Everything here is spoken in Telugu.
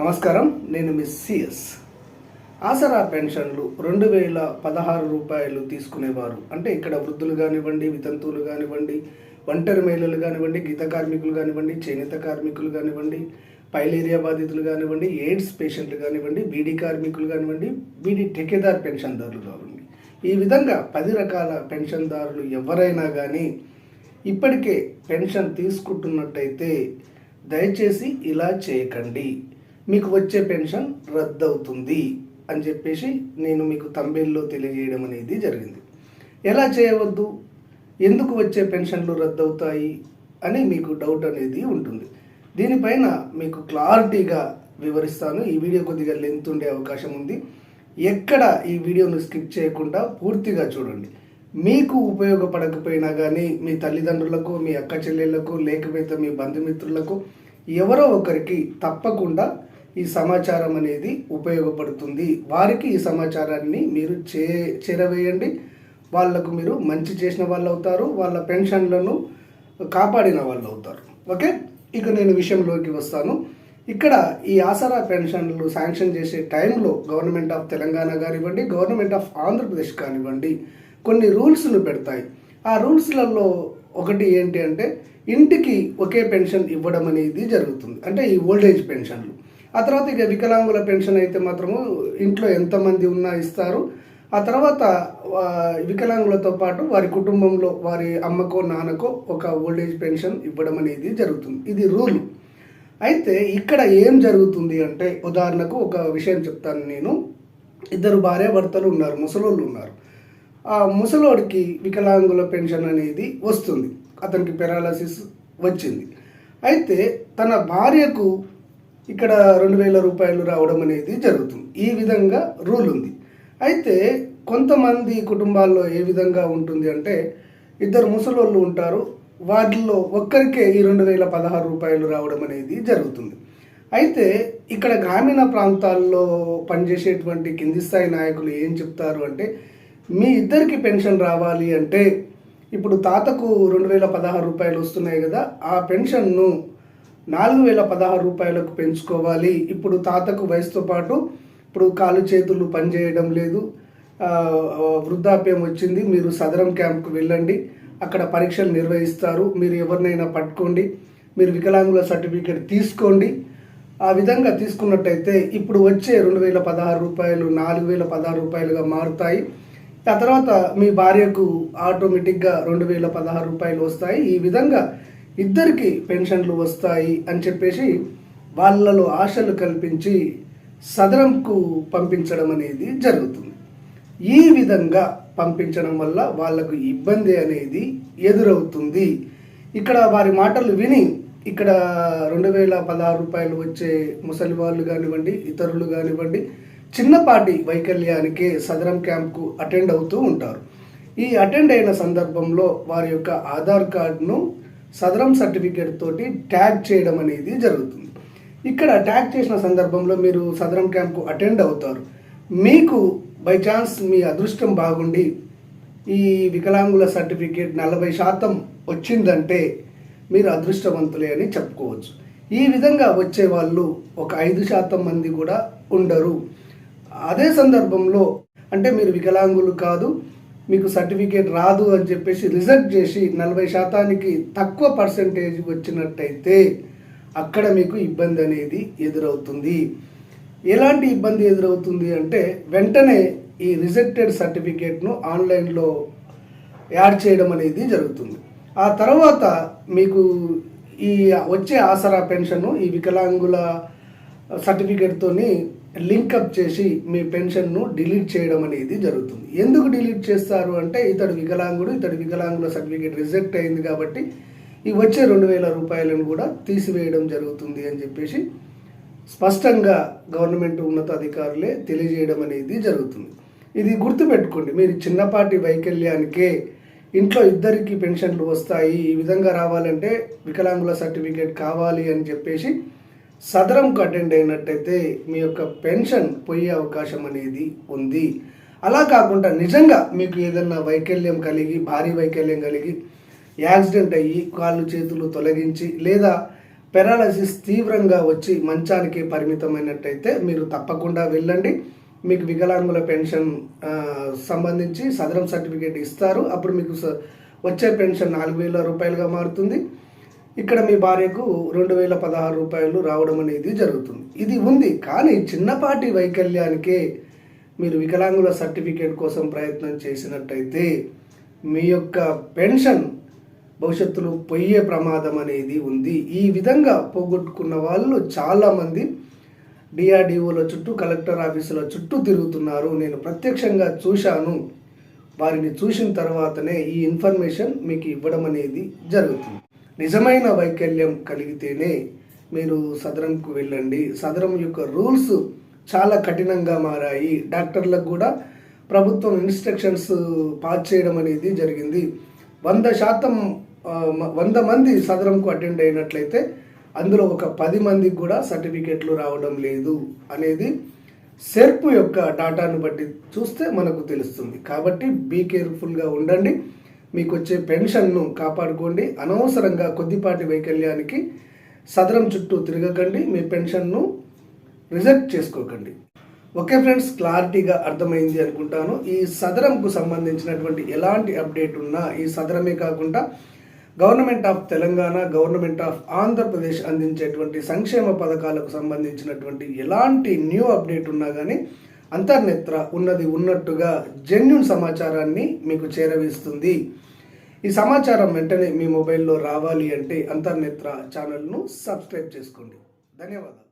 నమస్కారం నేను మిస్ సిఎస్. ఆసరా పెన్షన్లు రెండు వేల పదహారు రూపాయలు తీసుకునేవారు. అంటే ఇక్కడ వృద్ధులు కానివ్వండి వితంతువులు కానివ్వండి ఒంటరి మహిళలు కానివ్వండి గీత కార్మికులు కానివ్వండి చేనేత కార్మికులు కానివ్వండి పైలేరియా బాధితులు కానివ్వండి ఎయిడ్స్ పేషెంట్లు కానివ్వండి బీడీ కార్మికులు కానివ్వండి బీడీ ठेकेదార్ పెన్షన్దారులు కానివ్వండి ఈ విధంగా పది రకాల పెన్షన్దారులు ఎవరైనా కానీ ఇప్పటికే పెన్షన్ తీసుకుంటున్నట్టయితే దయచేసి ఇలా చేయకండి. మీకు వచ్చే పెన్షన్ రద్దవుతుంది అని చెప్పేసి నేను మీకు తంబేల్లో తెలియజేయడం అనేది జరిగింది. ఎలా చేయవద్దు? ఎందుకు వచ్చే పెన్షన్లు రద్దవుతాయి? అని మీకు డౌట్ అనేది ఉంటుంది. దీనిపైన మీకు క్లారిటీగా వివరిస్తాను. ఈ వీడియో కొద్దిగా లెంత్ ఉండే అవకాశం ఉంది. ఎక్కడ ఈ వీడియోను స్కిప్ చేయకుండా పూర్తిగా చూడండి. మీకు ఉపయోగపడకపోయినా కానీ మీ తల్లిదండ్రులకు మీ అక్క చెల్లెళ్ళకు లేకపోతే మీ బంధుమిత్రులకు ఎవరో ఒకరికి తప్పకుండా ఈ సమాచారం అనేది ఉపయోగపడుతుంది. వారికి ఈ సమాచారాన్ని మీరు చే చేరవేయండి. వాళ్ళకు మీరు మంచి చేసిన వాళ్ళు అవుతారు వాళ్ళ పెన్షన్లను కాపాడిన వాళ్ళు అవుతారు ఓకే? ఇక నేను విషయంలోకి వస్తాను. ఇక్కడ ఈ ఆసరా పెన్షన్లు శాంక్షన్ చేసే టైంలో గవర్నమెంట్ ఆఫ్ తెలంగాణ కానివ్వండి గవర్నమెంట్ ఆఫ్ ఆంధ్రప్రదేశ్ కానివ్వండి కొన్ని రూల్స్ను పెడతాయి. ఆ రూల్స్లలో ఒకటి ఏంటి అంటే ఇంటికి ఒకే పెన్షన్ ఇవ్వడం అనేది జరుగుతుంది. అంటే ఈ ఓల్డేజ్ పెన్షన్లు. ఆ తర్వాత ఇక వికలాంగుల పెన్షన్ అయితే మాత్రము ఇంట్లో ఎంతమంది ఉన్నా ఇస్తారు. ఆ తర్వాత వికలాంగులతో పాటు వారి కుటుంబంలో వారి అమ్మకో నాన్నకో ఒక ఓల్డేజ్ పెన్షన్ ఇవ్వడం అనేది జరుగుతుంది. ఇది రూల్. అయితే ఇక్కడ ఏం జరుగుతుంది అంటే ఉదాహరణకు ఒక విషయం చెప్తాను నేను. ఇద్దరు భార్య భర్తలు ఉన్నారు ముసలోళ్ళు ఉన్నారు. ఆ ముసలోడికి వికలాంగుల పెన్షన్ అనేది వస్తుంది. అతనికి పెరాలసిస్ వచ్చింది. అయితే తన భార్యకు ఇక్కడ రెండు వేల రూపాయలు రావడం అనేది జరుగుతుంది. ఈ విధంగా రూల్ ఉంది. అయితే కొంతమంది కుటుంబాల్లో ఏ విధంగా ఉంటుంది అంటే ఇద్దరు ముసలోళ్ళు ఉంటారు. వాటిల్లో ఒక్కరికే ఈ రెండు వేల పదహారు రూపాయలు రావడం అనేది జరుగుతుంది. అయితే ఇక్కడ గ్రామీణ ప్రాంతాల్లో పనిచేసేటువంటి కింది స్థాయి నాయకులు ఏం చెప్తారు అంటే మీ ఇద్దరికి పెన్షన్ రావాలి అంటే ఇప్పుడు తాతకు రెండు వేల పదహారు రూపాయలు వస్తున్నాయి కదా ఆ పెన్షన్ను నాలుగు వేల పదహారు రూపాయలకు పెంచుకోవాలి. ఇప్పుడు తాతకు వయసుతో పాటు ఇప్పుడు కాలు చేతులు పనిచేయడం లేదు. వృద్ధాప్యం వచ్చింది. మీరు సదరం క్యాంప్కు వెళ్ళండి. అక్కడ పరీక్షలు నిర్వహిస్తారు. మీరు ఎవరినైనా పట్టుకోండి. మీరు వికలాంగుల సర్టిఫికేట్ తీసుకోండి. ఆ విధంగా తీసుకున్నట్టయితే ఇప్పుడు వచ్చే రెండు వేల పదహారు రూపాయలు నాలుగు వేల పదహారు రూపాయలుగా మారుతాయి. ఆ తర్వాత మీ భార్యకు ఆటోమేటిక్గా రెండు వేల పదహారు రూపాయలు వస్తాయి. ఈ విధంగా ఇద్దరికి పెన్షన్లు వస్తాయి అని చెప్పేసి వాళ్ళలో ఆశలు కల్పించి సదరంకు పంపించడం అనేది జరుగుతుంది. ఈ విధంగా పంపించడం వల్ల వాళ్ళకు ఇబ్బంది అనేది ఎదురవుతుంది. ఇక్కడ వారి మాటలు విని ఇక్కడ రెండు వేల పదహారు రూపాయలు వచ్చే ముసలి వాళ్ళు కానివ్వండి ఇతరులు కానివ్వండి చిన్నపాటి వైకల్యానికే సదరం క్యాంప్కు అటెండ్ అవుతూ ఉంటారు. ఈ అటెండ్ అయిన సందర్భంలో వారి యొక్క ఆధార్ కార్డును సదరం సర్టిఫికేట్ తోటి ట్యాగ్ చేయడం అనేది జరుగుతుంది. ఇక్కడ ట్యాగ్ చేసిన సందర్భంలో మీరు సదరం క్యాంప్కు అటెండ్ అవుతారు. మీకు బై ఛాన్స్ మీ అదృష్టం బాగుండి ఈ వికలాంగుల సర్టిఫికేట్ నలభై శాతం వచ్చిందంటే మీరు అదృష్టవంతులే అని చెప్పుకోవచ్చు. ఈ విధంగా వచ్చే వాళ్ళు ఒక ఐదు శాతం మంది కూడా ఉండరు. అదే సందర్భంలో అంటే మీరు వికలాంగులు కాదు మీకు సర్టిఫికేట్ రాదు అని చెప్పేసి రిజెక్ట్ చేసి నలభై శాతానికి తక్కువ పర్సంటేజ్ వచ్చినట్టయితే అక్కడ మీకు ఇబ్బంది అనేది ఎదురవుతుంది. ఎలాంటి ఇబ్బంది ఎదురవుతుంది అంటే వెంటనే ఈ రిజెక్టెడ్ సర్టిఫికేట్ను ఆన్లైన్లో యాడ్ చేయడం అనేది జరుగుతుంది. ఆ తర్వాత మీకు ఈ వచ్చే ఆసరా పెన్షన్ ఈ వికలాంగుల సర్టిఫికేట్తోని లింకప్ చేసి మీ పెన్షన్ను డిలీట్ చేయడం అనేది జరుగుతుంది. ఎందుకు డిలీట్ చేస్తారు అంటే ఇతడు వికలాంగుడు ఇతడు వికలాంగుల సర్టిఫికేట్ రిజెక్ట్ అయింది కాబట్టి ఈ వచ్చే రెండు వేల రూపాయలను కూడా తీసివేయడం జరుగుతుంది అని చెప్పేసి స్పష్టంగా గవర్నమెంట్ ఉన్నతాధికారులే తెలియజేయడం అనేది జరుగుతుంది. ఇది గుర్తుపెట్టుకోండి మీరు చిన్నపాటి వైకల్యానికే ఇంట్లో ఇద్దరికి పెన్షన్లు వస్తాయి ఈ విధంగా రావాలంటే వికలాంగుల సర్టిఫికేట్ కావాలి అని చెప్పేసి సదరంకు అటెండ్ అయినట్టయితే మీ యొక్క పెన్షన్ పోయే అవకాశం అనేది ఉంది. అలా కాకుండా నిజంగా మీకు ఏదన్నా వైకల్యం కలిగి భారీ వైకల్యం కలిగి యాక్సిడెంట్ అయ్యి కాళ్ళు చేతులు తొలగించి లేదా పెరాలసిస్ తీవ్రంగా వచ్చి మంచానికి పరిమితమైనట్టయితే మీరు తప్పకుండా వెళ్ళండి. మీకు వికలాంగుల పెన్షన్ సంబంధించి సదరం సర్టిఫికేట్ ఇస్తారు. అప్పుడు మీకు స- వచ్చే పెన్షన్ నాలుగు వేల రూపాయలుగా మారుతుంది. ఇక్కడ మీ భార్యకు రెండు వేల పదహారు రూపాయలు రావడం అనేది జరుగుతుంది. ఇది ఉంది కానీ చిన్నపాటి వైకల్యానికే మీరు వికలాంగుల సర్టిఫికేట్ కోసం ప్రయత్నం చేసినట్టయితే మీ యొక్క పెన్షన్ భవిష్యత్తులో పోయే ప్రమాదం అనేది ఉంది. ఈ విధంగా పోగొట్టుకున్న వాళ్ళు చాలామంది డిఆర్డిఓల చుట్టూ కలెక్టర్ ఆఫీసుల చుట్టూ తిరుగుతున్నారు. నేను ప్రత్యక్షంగా చూశాను. వారిని చూసిన తర్వాతనే ఈ ఇన్ఫర్మేషన్ మీకు ఇవ్వడం అనేది జరుగుతుంది. నిజమైన వైకల్యం కలిగితేనే మీరు సదరంకు వెళ్ళండి. సదరం యొక్క రూల్స్ చాలా కఠినంగా మారాయి. డాక్టర్లకు కూడా ప్రభుత్వం ఇన్స్ట్రక్షన్స్ పాస్ చేయడం అనేది జరిగింది. వంద శాతం వంద మంది సదరంకు అటెండ్ అయినట్లయితే అందులో ఒక పది మందికి కూడా సర్టిఫికెట్లు రావడం లేదు అనేది సెర్ప్ యొక్క డాటాను బట్టి చూస్తే మనకు తెలుస్తుంది. కాబట్టి బీ కేర్ఫుల్గా ఉండండి. మీకు వచ్చే పెన్షన్ను కాపాడుకోండి. అనవసరంగా కొద్దిపాటి వైకల్యానికి సదరం చుట్టూ తిరగకండి. మీ పెన్షన్ను రిజెక్ట్ చేసుకోకండి. ఓకే ఫ్రెండ్స్ క్లారిటీగా అర్థమైంది అనుకుంటాను. ఈ సదరంకు సంబంధించినటువంటి ఎలాంటి అప్డేట్ ఉన్నా ఈ సదరమే కాకుండా government of Telangana government of Andhra Pradesh అందించేటువంటి సంక్షేమ పథకాలకు సంబంధించినటువంటి ఎలాంటి న్యూ అప్డేట్ ఉన్నా కానీ అంతర్నేత్ర ఉన్నది ఉన్నట్టుగా జెన్యున్ సమాచారాన్ని మీకు చేరవేస్తుంది. ఈ సమాచారం వెంటనే మీ మొబైల్లో రావాలి అంటే అంతర్నేత్ర ఛానల్ను సబ్స్క్రైబ్ చేసుకోండి. ధన్యవాదాలు.